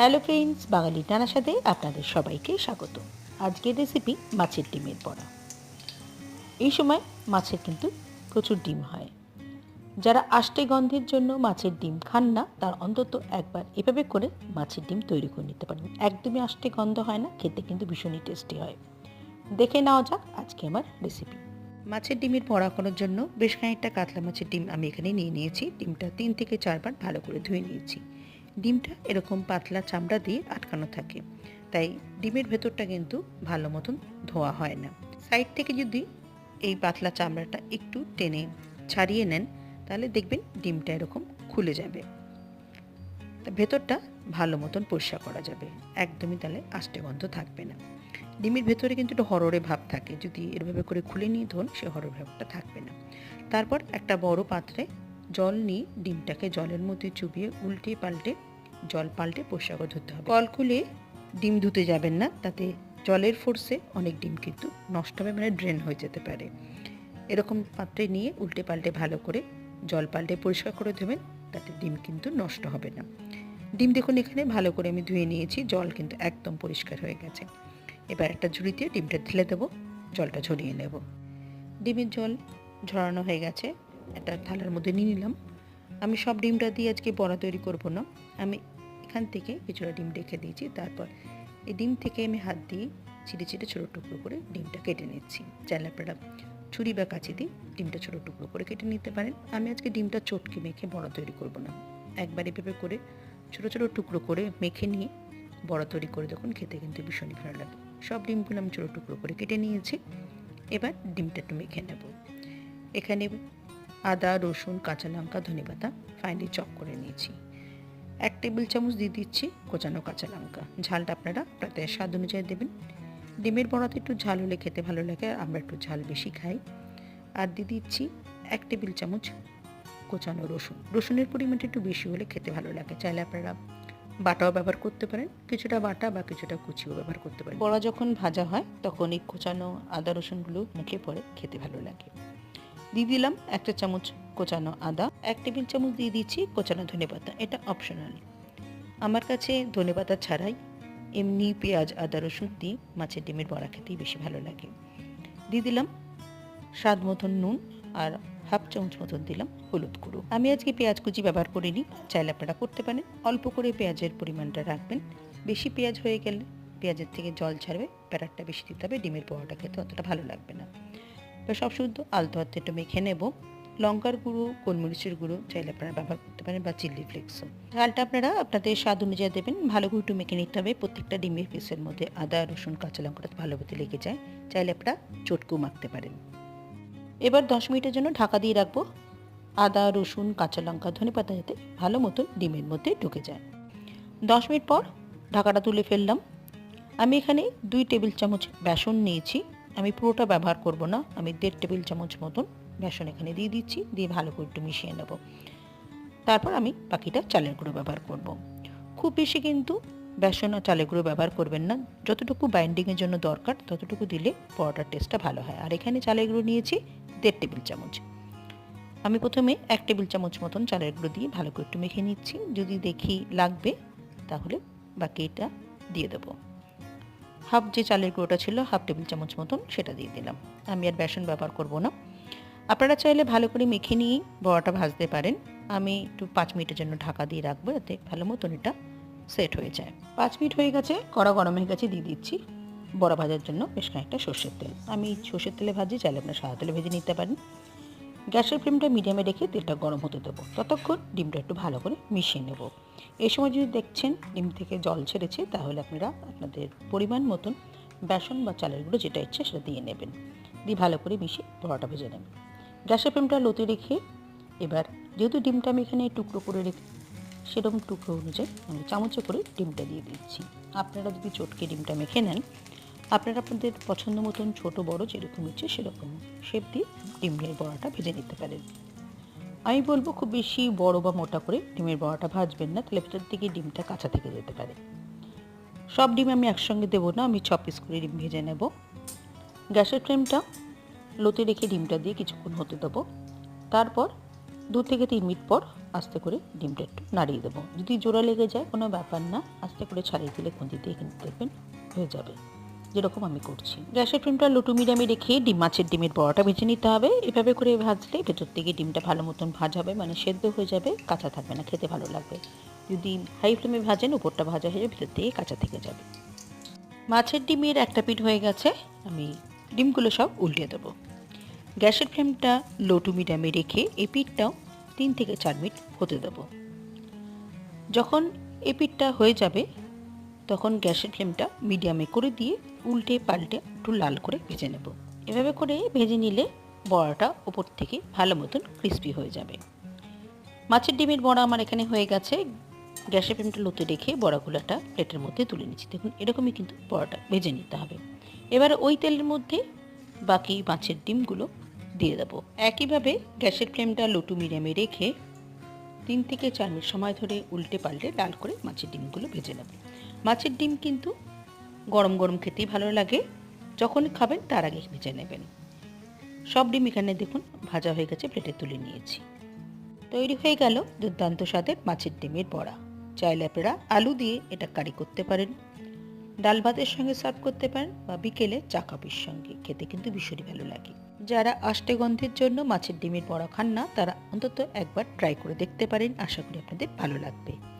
Hello friends, বাঙালি নানার সাথে আপনাদের সবাইকে স্বাগত। আজকের রেসিপি মাছের ডিমের বড়া। এই সময় মাছের কিন্তু প্রচুর ডিম হয়। যারা আষ্টে গন্ধের জন্য মাছের ডিম খান না, তার অন্তত একবার এভাবে করে মাছের ডিম তৈরি করে নিতে পারেন একদমই আষ্টে গন্ধ হয় না, খেতে কিন্তু ভীষণই টেস্টি হয়। দেখে নেওয়া যাক আজকে আমার রেসিপি মাছের ডিমের বড়া করার জন্য বেশ খানিকটা কাতলা মাছের ডিম আমি এখানে নিয়ে নিয়েছি। ডিমটা তিন থেকে চারবার ভালো করে ধুয়ে নিয়েছি। ডিমটা এরকম পাতলা চামড়া দিয়ে আটকানো থাকে। তাই ডিমের ভেতরটা কিন্তু ভালো মতন ধোয়া হয় না। সাইড থেকে যদি এই পাতলা চামড়াটা একটু টেনে ছাড়িয়ে নেন, তাহলে দেখবেন ডিমটা এরকম খুলে যাবে। ভেতরটা ভালো মতন পরিষ্কার করা যাবে। একদমই তাহলে আষ্টে গন্ধ থাকবে না। ডিমের ভেতরে কিন্তু একটু হররে ভাব থাকে। যদি এভাবে করে খুলে নিয়ে ধোন, সে হরড় ভাবটা থাকবে না। তারপর একটা বড় পাত্রে জল নিয়ে ডিমটাকে জলের মধ্যে চুবিয়ে উল্টে পাল্টে জল পাল্টে করে ধুতে হবে। কল খুলে ডিম ধুতে যাবেন না, তাতে জলের ফোর্সে অনেক ডিম কিন্তু নষ্ট হবে মানে ড্রেন হয়ে যেতে পারে। এরকম পাত্রে নিয়ে উল্টে পাল্টে ভালো করে জল পাল্টে পরিষ্কার করে দেবেন তাতে ডিম কিন্তু নষ্ট হবে না। ডিম দেখুন এখানে ভালো করে আমি ধুয়ে নিয়েছি, জল কিন্তু একদম পরিষ্কার হয়ে গেছে। এবার একটা ঝুড়িতে ডিমটা ঢেলে দেবো, জলটা ঝরিয়ে নেব। ডিমের জল ঝরানো হয়ে গেছে, একটা থালার মধ্যে নিয়ে নিলাম। আমি সব ডিমটা দিয়ে আজকে বড়া তৈরি করব না। আমি এখান থেকে কিছুটা ডিম রেখে দিয়েছি, তারপর এই ডিম থেকে আমি হাত দিয়ে ছিটে ছিটে ছোটো টুকরো করে ডিমটা কেটে নিচ্ছি। চাইলে আপনারা ছুরি বা কাঁচি দিয়ে ডিমটা ছোটো টুকরো করে কেটে নিতে পারেন। আমি আজকে ডিমটা চটকে মেখে বড়া তৈরি করব না। একবার এভাবে করে ছোটো ছোটো টুকরো করে মেখে নিয়ে বড়া তৈরি করে দেখুন, খেতে কিন্তু ভীষণই ভালো লাগে। সব ডিমগুলো আমি ছোটো টুকরো করে কেটে নিয়েছি। এবার ডিমটা একটু মেখে নেব। এখানে আদা, রসুন, কাঁচা লঙ্কা, ধনে পাতা ফাইনালি চপ করে নিয়েছি। এক টেবিল চামচ দিয়ে দিচ্ছি কোচানো কাঁচা লঙ্কা। ঝালটা আপনারা আপনাদের স্বাদ অনুযায়ী দেবেন। ডিমের বড়াতে একটু ঝাল হলে খেতে ভালো লাগে, আমরা একটু ঝাল বেশি খাই। আর দিয়ে দিচ্ছি এক টেবিল চামচ কোচানো রসুন। রসুনের পরিমাণটা একটু বেশি হলে খেতে ভালো লাগে। চাইলে আপনারা বাটাও ব্যবহার করতে পারেন, কিছুটা বাটা বা কিছুটা কুচিও ব্যবহার করতে পারেন। বড়া যখন ভাজা হয়, তখন এই কোচানো আদা, রসুনগুলো মুখে পড়ে খেতে ভালো লাগে। দিয়ে দিলাম একটা চামচ কোচানো আদা, এক টেবিল চামচ দিয়ে দিচ্ছি কোচানো ধনেপাতা এটা অপশনাল আমার কাছে ধনেপাতা ছাড়াই এমনি পেঁয়াজ, আদা, রসুন দিয়ে মাছের ডিমের বড়া খেতেই বেশি ভালো লাগে। দিয়ে দিলাম স্বাদ মতন নুন আর হাফ চামচ মতন দিলাম হলুদ গুঁড়ো। আমি আজকে পেঁয়াজ কুচি ব্যবহার করিনি, চাইলে আপনারা করতে পারেন। অল্প করে পেঁয়াজের পরিমাণটা রাখবেন। বেশি পেঁয়াজ হয়ে গেলে পেঁয়াজের থেকে জল ছাড়বে প্যারাটটা বেশি দিতে হবে, ডিমের পোহাটা খেতে অতটা ভালো লাগবে না। তো সব শুদ্ধ, আলতো হাতে একটু মেখে নেব। লঙ্কার গুঁড়ো, গোলমরিচের গুঁড়ো চাইলে আপনারা ব্যবহার করতে পারেন বা চিলি ফ্লেক্সও। ঝালটা আপনারা আপনাদের স্বাদ অনুযায়ী দেবেন। ভালো করে একটু মেখে নিতে হবে। প্রত্যেকটা ডিমের পিসের মধ্যে আদা, রসুন, কাঁচা লঙ্কাটা ভালো মতো লেগে যায়। চাইলে আপনারা চটকু মাখতে পারেন। এবার দশ মিনিটের জন্য ঢাকা দিয়ে রাখব। আদা, রসুন, কাঁচা লঙ্কা, ধনে পাতা যাতে ভালো মতো ডিমের মধ্যে ঢুকে যায়। দশ মিনিট পর ঢাকাটা তুলে ফেললাম। আমি এখানে দুই টেবিল চামচ বেসন নিয়েছি। আমি পুরোটা ব্যবহার করব না, আমি দেড় টেবিল চামচ মতন বেসন এখানে দিয়ে দিচ্ছি, দিয়ে ভালো করে একটু মিশিয়ে নেব। তারপর আমি বাকিটা চালের গুঁড়ো ব্যবহার করব। খুব বেশি কিন্তু বেসন আর চালের গুঁড়ো ব্যবহার করবেন না, যতটুকু বাইন্ডিংয়ের জন্য দরকার, ততটুকু দিলে পরোটার টেস্টটা ভালো হয়। আর এখানে চালের গুঁড়ো নিয়েছি দেড় টেবিল চামচ। আমি প্রথমে এক টেবিল চামচ মতন চালের গুঁড়ো দিয়ে ভালো করে একটু মেখে নিচ্ছি। যদি দেখি লাগবে, তাহলে বাকিটা দিয়ে দেবো। হাফ যে চালের গুঁড়োটা ছিল, হাফ টেবিল চামচ মতন সেটা দিয়ে দিলাম। আমি আর বেসন ব্যবহার করব না। আপনারা চাইলে ভালো করে মেখে নিয়েই বড়াটা ভাজতে পারেন। আমি একটু পাঁচ মিনিটের জন্য ঢাকা দিয়ে রাখব যাতে ভালো মতন এটা সেট হয়ে যায়। পাঁচ মিনিট হয়ে গেছে, কড়া গরম হয়ে গেছে, দিয়ে দিচ্ছি। বড়া ভাজার জন্য বেশ খানিকটা সর্ষের তেল। আমি সর্ষের তেলে ভাজি, চাইলে আপনার সাদা তেলে ভেজে নিতে পারেন। গ্যাসের ফ্লেমটা মিডিয়ামে রেখে তেলটা গরম হতে দেবো। ততক্ষণ ডিমটা একটু ভালো করে মিশিয়ে নেব। এই সময় যদি দেখছেন ডিম থেকে জল ছেড়েছে, তাহলে আপনারা আপনাদের পরিমাণ মতন বেসন বা চালের গুঁড়ো যেটা ইচ্ছে সেটা দিয়ে নেবেন। দিয়ে ভালো করে মিশিয়ে বড়াটা ভেজে নেবেন। গ্যাসের ফ্লেমটা লোতে রেখে এবার যেহেতু ডিমটা আমি এখানে টুকরো করে রেখে, সেরকম টুকরো অনুযায়ী আমি চামচে করে ডিমটা দিয়ে দিচ্ছি। আপনারা যদি চটকে ডিমটা মেখে নেন আপনারা আপনাদের পছন্দ মতন ছোটো, বড় যেরকম ইচ্ছে সেরকম শেপ দিয়ে ডিমের বড়াটা ভেজে নিতে পারেন। আমি বলব খুব বেশি বড় বা মোটা করে ডিমের বড়াটা ভাজবেন না, তাহলে ভেতর থেকে ডিমটা কাঁচা থেকে যেতে পারে। সব ডিম আমি একসঙ্গে দেবো না, আমি ছ পিস করে ডিম ভেজে নেব। গ্যাসের ফ্লেমটা লোতে রেখে ডিমটা দিয়ে কিছুক্ষণ হতে দেবো। তারপর দু থেকে তিন মিনিট পর আস্তে করে ডিমটা একটু নাড়িয়ে দেবো। যদি জোড়া লেগে যায় কোনো ব্যাপার না, আস্তে করে ছাড়িয়ে দিলে খুঁজি দিয়ে কিন্তু দেখবেন হয়ে যাবে। যেরকম আমি করছি। গ্যাসের ফ্লেমটা লোটু মিডিয়ামে রেখে ডিম, মাছের ডিমের বড়াটা ভেজে নিতে হবে। এভাবে করে ভাজলে ভেতর থেকে ডিমটা ভালো মতন ভাজা হবে মানে সেদ্ধ হয়ে যাবে, কাঁচা থাকবে না, খেতে ভালো লাগবে। যদি হাই ফ্লেমে ভাজেন উপরটা ভাজা হয়ে যাবে, ভেতর থেকে কাঁচা থেকে যাবে। মাছের ডিমের একটা পিঠ হয়ে গেছে, আমি ডিমগুলো সব উল্টে দেবো। গ্যাসের ফ্লেমটা লো টু মিডিয়ামে রেখে এই পিঠটাও তিন থেকে চার মিনিট হতে দেবো। যখন এই পিঠটা হয়ে যাবে তখন গ্যাসের ফ্লেমটা মিডিয়ামে করে দিয়ে উল্টে পাল্টে একটু লাল করে ভেজে নেব। এভাবে করে ভেজে নিলে বড়াটা ওপর থেকে ভালো মতন ক্রিস্পি হয়ে যাবে। মাছের ডিমের বড়া আমার এখানে হয়ে গেছে। গ্যাসের ফ্লেমটা লোতে রেখে বড়াগুলোটা প্লেটের মধ্যে তুলে নিচ্ছি। দেখুন, এরকমই কিন্তু বড়াটা ভেজে নিতে হবে। এবার ওই তেলের মধ্যে বাকি মাছের ডিমগুলো দিয়ে দেবো। একইভাবে গ্যাসের ফ্লেমটা লোটু মিডিয়ামে রেখে তিন থেকে চার মিনিট সময় ধরে উল্টে পাল্টে লাল করে মাছের ডিমগুলো ভেজে নেব। মাছের ডিম কিন্তু গরম গরম খেতেই ভালো লাগে। যখন খাবেন তার আগে ভেজে নেবেন। সব ডিম এখানে দেখুন ভাজা হয়ে গেছে প্লেটে তুলে নিয়েছি। তৈরি হয়ে গেল দুর্দান্ত স্বাদের মাছের ডিমের বড়া। চাইলে আপনারা আলু দিয়ে এটা কারি করতে পারেন, ডাল ভাতের সঙ্গে সার্ভ করতে পারেন বা বিকেলে চা কাপির সঙ্গে। খেতে কিন্তু ভীষণই ভালো লাগে। যারা আষ্টে গন্ধের জন্য মাছের ডিমের বড়া খান না, তারা অন্তত একবার ট্রাই করে দেখতে পারেন। আশা করি আপনাদের ভালো লাগবে।